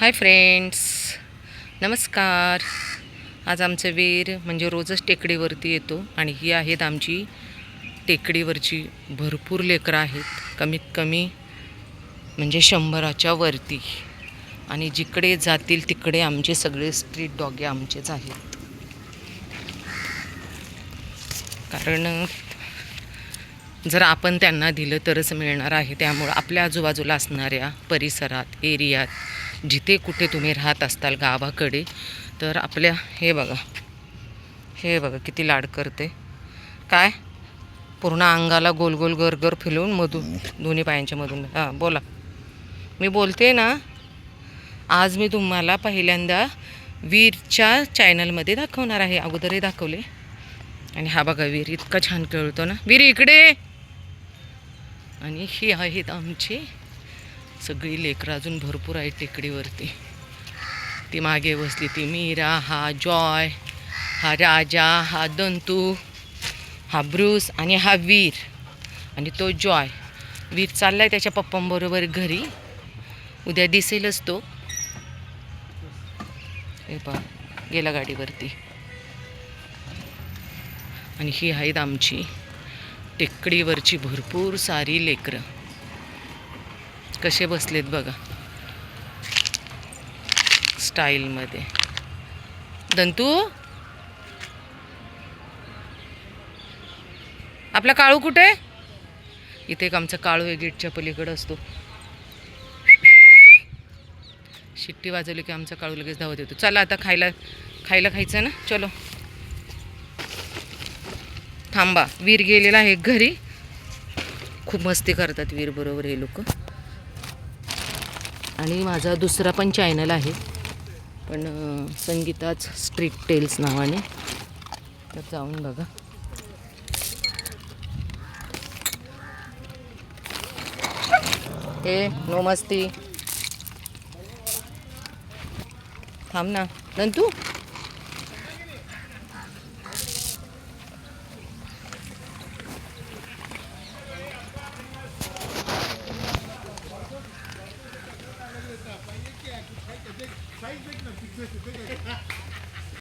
Hi friends नमस्कार. आज आमचं वीर म्हणजे रोजच टेकडीवरती येतो आणि ही आहेत आमची टेकडीवरची भरपूर लेकरं आहेत. कमीत कमी म्हणजे शंभराच्या वरती. आणि जिकडे जातील तिकडे आमचे सगळे स्ट्रीट डॉगे आमचेच आहेत. कारण जर आपण त्यांना दिलं तरच मिळणार आहे. त्यामुळं आपल्या आजूबाजूला असणाऱ्या परिसरात एरियात जिथे कुठे तुम्ही राहत असताल गावाकडे तर आपल्या हे बघा. हे बघा किती लाड करते. काय? पूर्ण अंगाला गोल गोल गर गर फिरवून मधून दोन्ही पायांच्या मधून. हां बोला. मी बोलते ना आज मी तुम्हाला पहिल्यांदा वीरच्या चॅनलमध्ये दाखवणार आहे. अगोदरही दाखवले. आणि हा बघा वीर इतका छान खेळतो ना. वीर इकडे! आणि ही आहेत आमची सगळी लेकरं अजून भरपूर आहेत टेकडीवरती. ती मागे बसली ती मीरा हा जॉय हा राजा हा दंतू हा ब्रूस आणि हा वीर आणि तो जॉय. वीर चालला आहे त्याच्या पप्पांबरोबर घरी. उद्या दिसेलच तो. हे पहा गेला गाडीवरती. आणि ही आहेत आमची टेकडीवरची भरपूर सारी लेकरं. कसे बसलेत बघा. स्टाईलमध्ये. दंतू? आपला काळू कुठे? इथे एक आमचा काळू आहे गेटच्या पलीकडं असतो. शिट्टी वाजवली की आमचा काळू लगेच धावत येतो. चला आता खायला खायला खायचं ना? चलो. थांबा. वीर गेलेला आहे घरी. खूप मस्ती करतात वीर बरोबर हे लोक. आणि माझा दुसरा पण चॅनल आहे. पण संगीताच स्ट्रीट टेल्स नावाने. तर जाऊन बघा. ए नो मस्ती. थांब ना. नंतू? पाहिजे की साईज देख ना पिक्चर